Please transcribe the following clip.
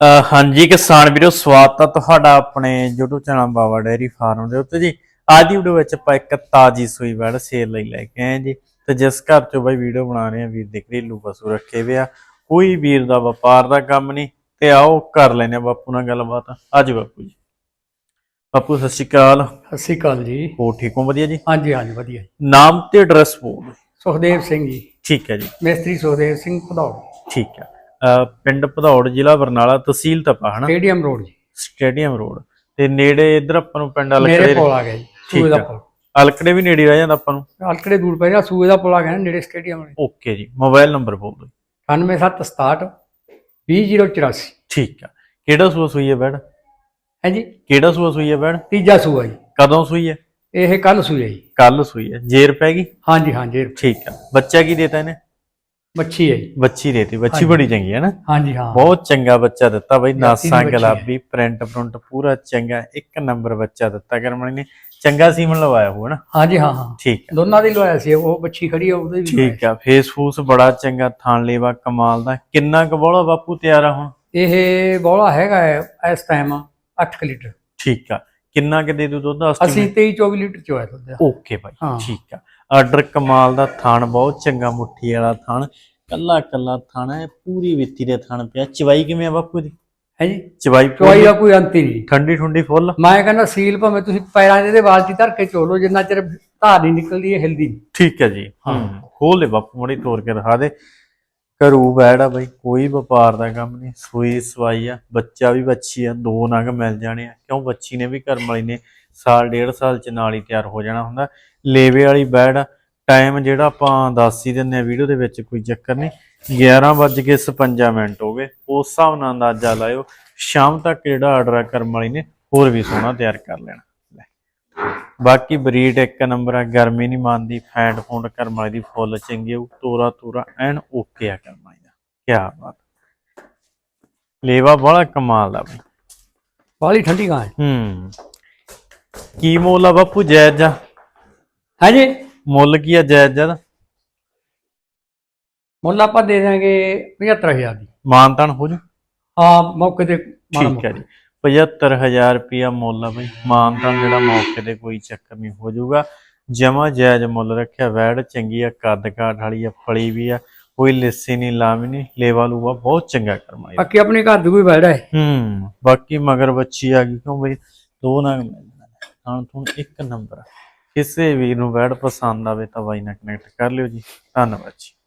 ਹਾਂਜੀ ਕਿਸਾਨ ਵੀਰੋ ਸਵਾਗਤ ਹੈ ਤੁਹਾਡਾ ਆਪਣੇ YouTube channel Bawa dairy farm ਦੇ ਉੱਤੇ ਜੀ। ਅੱਜ ਦੀ ਵੀਡੀਓ ਵਿੱਚ ਆਪਾਂ ਇੱਕ ਤਾਜੀ ਸੂਈ ਵੜ ਸੇਲ ਲਈ ਲੈ ਕੇ ਆਏ ਜੀ। ਤੇ ਜਿਸ ਘਰ ਚੋਂ ਬਾਈ ਵੀਡੀਓ ਬਣਾ ਰਹੇ ਆ ਵੀਰ ਦੇ ਘਰੇਲੂ ਪਸ਼ੂ ਰੱਖੇ ਵੇ ਆ। ਕੋਈ ਵੀਰ ਦਾ ਵਪਾਰ ਦਾ ਕੰਮ ਨਹੀਂ। ਤੇ ਆਓ ਕਰ ਲੈਨੇ ਆ ਬਾਪੂ ਨਾਲ ਗੱਲਬਾਤ। ਅੱਜ ਬਾਪੂ ਜੀ। ਬਾਪੂ ਸਤਿ ਸ਼੍ਰੀ ਅਕਾਲ। ਸਤਿ ਸ਼੍ਰੀ ਅਕਾਲ ਜੀ। ਹੋ ਠੀਕ ਹੋ? ਵਧੀਆ ਜੀ? ਹਾਂਜੀ ਹਾਂਜੀ ਵਧੀਆ ਜੀ। ਨਾਮ ਤੇ ਐਡਰੈਸ ਬੋਲ ਸੁਖਦੇਵ ਸਿੰਘ ਜੀ। ਠੀਕ ਹੈ ਜੀ। ਮਿਸਤਰੀ ਸੁਖਦੇਵ ਸਿੰਘ ਭਦੌੜ। ਠੀਕ ਹੈ। ਪਿੰਡ ਭਦੌੜ ਜ਼ਿਲ੍ਹਾ ਬਰਨਾਲਾ ਤਹਿਸੀਲ ਤਪਾ ਹਨਾ? ਸਟੇਡੀਅਮ ਰੋਡ ਜੀ। ਸਟੇਡੀਅਮ ਰੋਡ ਤੇ ਨੇੜੇ ਇਧਰ ਆਪਾਂ ਨੂੰ ਪਿੰਡ ਮੇਰੇ ਅਲਕੜੇ ਕੋਲ ਆ ਗਿਆ ਜੀ ਠੀਕ ਸੂਏ ਦਾ। ਪੁਲ। ਅਲਕੜੇ ਵੀ ਨੇੜੇ ਰਹਿ ਜਾਂਦਾ ਆਪਾਂ ਨੂੰ? ਅਲਕੜੇ ਦੂਰ ਪੈ ਰਿਹਾ ਸੂਏ ਦਾ ਪੁਲ ਆ ਗਿਆ ਨੇੜੇ ਸਟੇਡੀਅਮ ਓਕੇ ਜੀ ਮੋਬਾਈਲ ਨੰਬਰ ਬੋਲ ਦਿਓ। 9767 20084 ਠੀਕ ਆ। ਕਿਹੜਾ ਸੂਆ ਸੂਈ ਹੈ ਬੈੜ ਹੈ ਜੀ ਕਿਹੜਾ ਸੂਆ ਸੂਈ ਹੈ ਬੈੜ ਤੀਜਾ ਸੂਆ ਜੀ। ਕਦੋਂ ਸੂਈ ਹੈ? ਇਹ ਕੱਲ ਸੂਆ ਜੀ। ਕੱਲ ਸੂਈ ਹੈ। ਜੇਰ ਪੈ ਗਈ? ਹਾਂਜੀ ਹਾਂਜੀ ਠੀਕ ਆ। ਬੱਚਾ ਕੀ ਦੇਤਾ ਇਹਨੇ? ਮੱਛੀ ਹੈ ਜੀ। ਬੱਚੀ ਦੇਤੀ ਬੱਚੀ ਹਾਂਜੀ। ਬੜੀ ਚੰਗੀ ਹੈ ਨਾ? ਹਾਂਜੀ ਹਾਂ। ਬਹੁਤ ਚੰਗਾ ਬੱਚਾ ਦਿੱਤਾ ਬਈ ਜਾਤੀ ਦੀ ਨਾਸਾਂ ਬੱਚੀ ਹੈ। ਗੁਲਾਬੀ ਪ੍ਰਿੰਟ ਪ੍ਰਿੰਟ ਪੂਰਾ ਚੰਗਾ ਇੱਕ ਨੰਬਰ ਬੱਚਾ ਦਿੱਤਾ ਕਰਮਣੀ ਨੇ। ਚੰਗਾ ਸੀਮਨ ਲਵਾਇਆ ਹੋਊ ਨਾ? ਹਾਂਜੀ ਹਾਂ ਹਾਂ। ਠੀਕ ਆ ਦੋਨਾਂ ਦੀ ਲਵਾਇਆ ਸੀ ਉਹ ਬੱਚੀ ਖੜੀ ਆ ਉਹਦੇ ਵੀ ਲਵਾਇਆ ਠੀਕ ਆ ਫੇਸ ਫੂਸ ਬੜਾ ਚੰਗਾ ਥਾਣ ਲੇਵਾ ਕਮਾਲ ਦਾ। ਕਿੰਨਾ ਕੁ ਬੋਲਾ ਬਾਪੂ ਤਿਆਰ ਆ ਹੁਣ। ਇਹ ਬੋਲਾ ਹੈਗਾ ਹੈ ਇਸ ਟਾਈਮ 8 ਲੀਟਰ। ਠੀਕ ਆ ਕਿੰਨਾ ਕਿ ਦੇ ਦੂ ਦੁੱਧ? ਅਸੀਂ 23 24 ਲੀਟਰ ਚੋਇਆ ਦੁੱਧ ਓਕੇ ਭਾਈ ਹਾਂ। ਠੀਕ ਆ। ਆਰਡਰ ਕਮਾਲ ਦਾ ਥਾਣ ਬਹੁਤ ਚੰਗਾ ਮੁੱਠੀ ਵਾਲਾ ਥਾਣ ਕੱਲਾ ਕੱਲਾ ਥਾਣ ਹੈ ਪੂਰੀ ਵਿੱਤੀ ਦੇ ਥਾਣ ਪਿਆ। ਚਵਾਈ ਕਿਵੇਂ ਆ ਬਾਪੂ ਦੀ? ਹੈ ਜੀ? ਚਵਾਈ ਚੋਈ ਦਾ ਕੋਈ ਅੰਤ ਹੀ ਨਹੀਂ। ਠੰਡੀ ਠੰਡੀ ਫੁੱਲ? ਮੈਂ ਕਹਿੰਦਾ ਸੀਲ ਭਾਵੇਂ ਤੁਸੀਂ ਪੈਰਾਂ ਦੇ ਬਾਲਟੀ ਧਰ ਕੇ ਚੋਲੋ ਜਿੰਨਾ ਚਿਰ ਧਾਰ ਨਹੀਂ ਨਿਕਲਦੀ ਇਹ ਹਿਲਦੀ ਠੀਕ ਹੈ ਜੀ। ਹਾਂ। ਹੂੰ। ਖੋਲ ਲੈ ਬਾਪੂ ਮੜੀ ਤੋੜ ਕੇ ਦਿਖਾ ਦੇ। ਘਰੂ ਬੈੜਾ ਬਈ, ਕੋਈ ਵਪਾਰ ਦਾ ਕੰਮ ਨਹੀਂ, ਸੂਈ ਸਵਾਈ ਆ, ਬੱਚਾ ਵੀ ਬੱਚੀ ਆ, ਦੋ ਨਗ ਮਿਲ ਜਾਣੇ ਆ। ਕਿਉਂ ਬੱਚੀ ਨੇ ਵੀ ਘਰ ਵਾਲੀ ਨੇ ਸਾਲ, ਡੇਢ ਸਾਲ ਚ ਨਾਲ ਹੀ ਤਿਆਰ ਹੋ ਜਾਣਾ ਹੁੰਦਾ। ਲੇਵੇ ਵਾਲੀ ਬੈੜ ਟਾਈਮ ਜਿਹੜਾ ਆਪਾਂ ਦੱਸ ਹੀ ਦਿੰਦੇ ਆ ਵੀਡੀਓ ਦੇ ਵਿੱਚ, ਕੋਈ ਚੱਕਰ ਨਹੀਂ। 11:56 ਮਿੰਟ ਹੋ ਗਏ। ਉਸ ਹਿਸਾਬ ਨਾਲ ਅੰਦਾਜ਼ਾ ਲਾਇਓ, ਸ਼ਾਮ ਤੱਕ ਜਿਹੜਾ ਆਰਡਰ ਆ ਕਰਮ ਵਾਲੀ ਨੇ, ਹੋਰ ਵੀ ਸੋਹਣਾ ਤਿਆਰ ਕਰ ਲੈਣਾ। ਬਾਕੀ ਬਰੀਡ ਇੱਕ ਨੰਬਰ ਆ ਗਰਮੀ ਨਹੀਂ ਮੰਨਦੀ ਫੂੰਡ ਕਰਮ ਵਾਲੀ ਦੀ ਫੁੱਲ ਚੰਗੀ ਉਹ ਤੋਰਾ ਤੋਰਾ ਐਨ ਓਕੇ ਆ ਕਰਮ ਵਾਲੀ ਦਾ। ਕੀ ਬਾਤ। ਲੇਵਾ ਬੜਾ ਕਮਾਲ ਦਾ ਬਈ। ਬਾਲੀ ਠੰਡੀ ਗਾਂ ਹੈ। ਕੀ ਮੁੱਲ ਆ ਬਾਪੂ ਜਾਇਜ਼ ਜਾ ਹੈ ਜੀ ਮੁੱਲ ਕੀ ਆ ਜਾਇਜ਼ ਜਾ ਦਾ? ਮੁੱਲ ਆਪਾਂ ਦੇ ਦਾਂਗੇ 75000 ਦੀ। ਮਾਨਤਾਨ ਹੋ ਜੂ। ਹਾਂ ਮੌਕੇ ਤੇ ਮਾੜਾ ਠੀਕ ਹੈ ਜੀ। 75000 ਰੁਪਿਆ ਮੁੱਲ ਆ ਬਈ। ਮਾਨਤਾਨ ਜਿਹੜਾ ਮੌਕੇ ਤੇ ਕੋਈ ਚੱਕਰ ਨਹੀਂ ਹੋ ਜਾਊਗਾ। ਜਮਾ ਜਾਇਜ਼ ਮੁੱਲ ਰੱਖਿਆ ਵੈੜ ਚੰਗੀ ਆ ਕੱਦ ਕਾਠ ਵਾਲੀ ਆ ਫਲੀ ਵੀ ਆ ਕੋਈ ਲਿੱਸੀ ਨਹੀਂ ਲਾਵੀ ਨਹੀਂ ਲੇਵਾ ਲੂਵਾ ਬਹੁਤ ਚੰਗਾ ਕਰਮਾਈ ਬਾਕੀ ਆਪਣੇ ਘਰ ਦੀ ਕੋਈ ਬੈੜਾ ਹੈ? ਹੂੰ ਬਾਕੀ ਮਗਰ ਬੱਚੀ ਆ ਗਈ ਕਿਉਂ ਬਈ? ਦੋ ਨਾ ਹਾਂ ਤੂੰ ਇੱਕ ਨੰਬਰ। ਕਿਸੇ ਵੀਰ ਨੂੰ ਵੈੜ ਪਸੰਦ ਆਵੇ ਤਾਂ ਬਾਈ ਨਾਲ ਕਨੈਕਟ ਕਰ ਲਿਓ ਜੀ। ਧੰਨਵਾਦ ਜੀ।